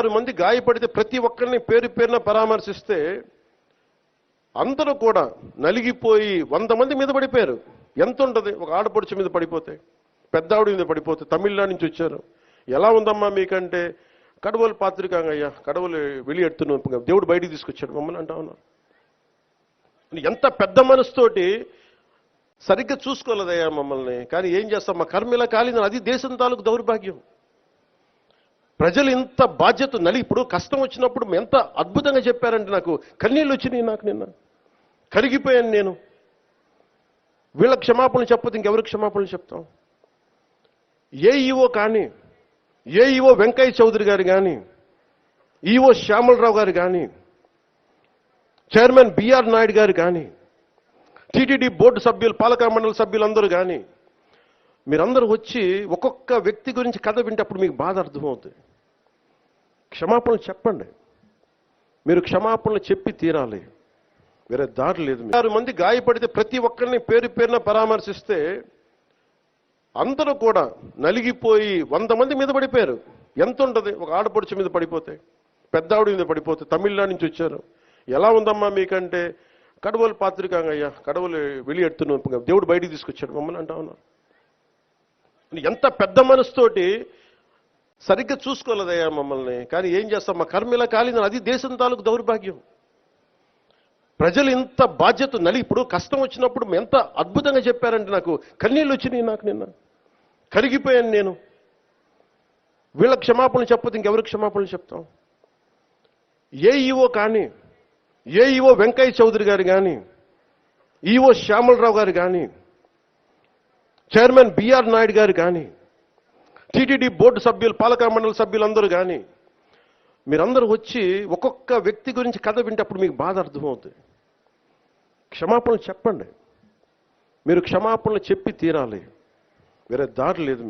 ఆరు మంది గాయపడితే ప్రతి ఒక్కరిని పేరు పేరున పరామర్శిస్తే అందరూ కూడా నలిగిపోయి వంద మంది మీద పడిపోయారు. ఎంత ఉంటుంది? ఒక ఆడపడుచు మీద పడిపోతే పెద్ద ఆవిడ మీద పడిపోతే తమిళనాడు నుంచి వచ్చారు. ఎలా ఉందమ్మా మీకంటే? కడవలు పాత్రికాంగయ్యా కడవలు వెళ్ళి ఎడుతున్నాం దేవుడు బయటికి తీసుకొచ్చాడు. మమ్మల్ని అంటా ఉన్నారు. ఎంత పెద్ద మనసుతోటి సరిగ్గా చూసుకోలేదయ్యా మమ్మల్ని. కానీ ఏం చేస్తాం? మా కర్మ ఇలా కాలిందని అది దేశం తాలూకు దౌర్భాగ్యం. ప్రజలు ఇంత బాధ్యత నలి ఇప్పుడు కష్టం వచ్చినప్పుడు ఎంత అద్భుతంగా చెప్పారంటే నాకు కన్నీళ్ళు వచ్చినాయి నాకు నిన్న. కరిగిపోయాను నేను. వీళ్ళ క్షమాపణలు చెప్పదు ఇంకెవరికి క్షమాపణలు చెప్తాం? ఏ ఈవో కానీ ఏ ఈవో వెంకయ్య చౌదరి గారు కానీ ఈవో శ్యామలరావు గారు కానీ చైర్మన్ బిఆర్ నాయుడు గారు కానీ టీటీడీ బోర్డు సభ్యులు పాలక మండలి సభ్యులందరూ కానీ మీరందరూ వచ్చి ఒక్కొక్క వ్యక్తి గురించి కథ వింటే అప్పుడు మీకు బాధ అర్థమవుతుంది. క్షమాపణలు చెప్పండి. మీరు క్షమాపణలు చెప్పి తీరాలి. వేరే దారి లేదు ఆరు మంది గాయపడితే ప్రతి ఒక్కరిని పేరు పేరున పరామర్శిస్తే అందరూ కూడా నలిగిపోయి వంద మంది మీద పడిపోయారు. ఎంత ఉంటుంది? ఒక ఆడపడుచు మీద పడిపోతే పెద్ద ఆవిడ మీద పడిపోతే తమిళనాడు నుంచి వచ్చారు. ఎలా ఉందమ్మా మీకంటే? కడవలు పాత్రికాంగ అయ్యా కడవలు వెళ్ళి ఎడుతున్నాం దేవుడు బయటికి తీసుకొచ్చాడు. మమ్మల్ని అంటా ఉన్నారు. ఎంత పెద్ద మనసుతోటి సరిగ్గా చూసుకోలేదయ్యా మమ్మల్ని. కానీ ఏం చేస్తాం? మా కర్మ ఇలా కాలిందని అది దేశం తాలూకు దౌర్భాగ్యం. ప్రజలు ఇంత బాధ్యత నలి ఇప్పుడు కష్టం వచ్చినప్పుడు ఎంత అద్భుతంగా చెప్పారంటే నాకు కన్నీళ్ళు వచ్చినాయి నాకు నిన్న. కరిగిపోయాను నేను. వీళ్ళ క్షమాపణలు చెప్పదు ఇంకెవరికి క్షమాపణలు చెప్తాం? ఏ ఈవో కానీ ఏ ఈవో వెంకయ్య చౌదరి గారు కానీ ఈవో శ్యామలరావు గారు కానీ చైర్మన్ బిఆర్ నాయుడు గారు కానీ టీటీడీ బోర్డు సభ్యులు పాలక మండలి సభ్యులందరూ కానీ మీరందరూ వచ్చి ఒక్కొక్క వ్యక్తి గురించి కథ వింటే అప్పుడు మీకు బాధ అర్థమవుతుంది. క్షమాపణలు చెప్పండి. మీరు క్షమాపణలు చెప్పి తీరాలి. వేరే దారి లేదు